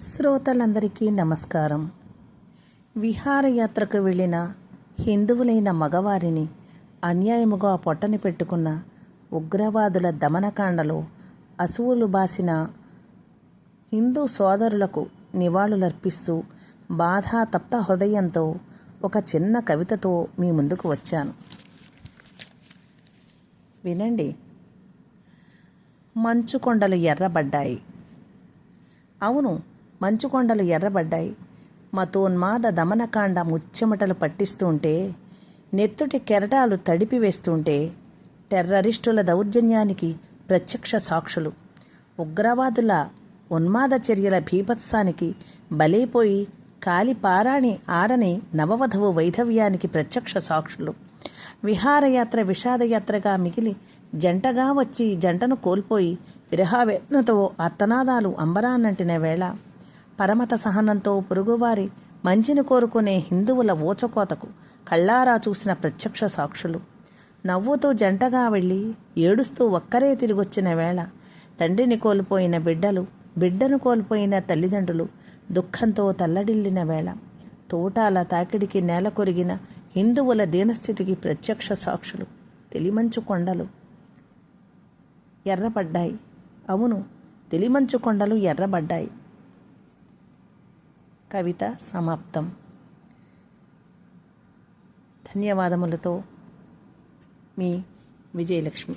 శ్రోతలందరికీ నమస్కారం. విహారయాత్రకు వెళ్ళిన హిందువులైన మగవారిని అన్యాయముగా పొట్టని పెట్టుకున్న ఉగ్రవాదుల దమనకాండలో అసువులు బాసిన హిందూ సోదరులకు నివాళులర్పిస్తూ బాధాతప్త హృదయంతో ఒక చిన్న కవితతో మీ ముందుకు వచ్చాను. వినండి. మంచు కొండలు ఎర్రబడ్డాయి. అవును మంచుకొండలు ఎర్రబడ్డాయి. మతోన్మాద దమనకాండ ముచ్చెమటలు పట్టిస్తుంటే నెత్తుటి కెరటాలు తడిపివేస్తుంటే టెర్రరిస్టుల దౌర్జన్యానికి ప్రత్యక్ష సాక్షులు. ఉగ్రవాదుల ఉన్మాద చర్యల భీభత్సానికి బలైపోయి కాలిపారాణి ఆరని నవవధవు వైధవ్యానికి ప్రత్యక్ష సాక్షులు. విహారయాత్ర విషాదయాత్రగా మిగిలి జంటగా వచ్చి జంటను కోల్పోయి విరహావేదనతో అత్తనాదాలు అంబరాన్నంటిన వేళ పరమత సహనంతో పొరుగువారి మంచిని కోరుకునే హిందువుల ఊచకోతకు కళ్ళారా చూసిన ప్రత్యక్ష సాక్షులు. నవ్వుతూ జంటగా వెళ్ళి ఏడుస్తూ ఒక్కరే తిరిగొచ్చిన వేళ తండ్రిని కోల్పోయిన బిడ్డలు బిడ్డను కోల్పోయిన తల్లిదండ్రులు దుఃఖంతో తల్లడిల్లిన వేళ తోటాల తాకిడికి నేల కొరిగిన హిందువుల దీనస్థితికి ప్రత్యక్ష సాక్షులు. తెలిమంచు కొండలు ఎర్రబడ్డాయి. అవును తెలిమంచు కొండలు ఎర్రబడ్డాయి. కవిత సమాప్తం. ధన్యవాదములతో మీ విజయలక్ష్మి.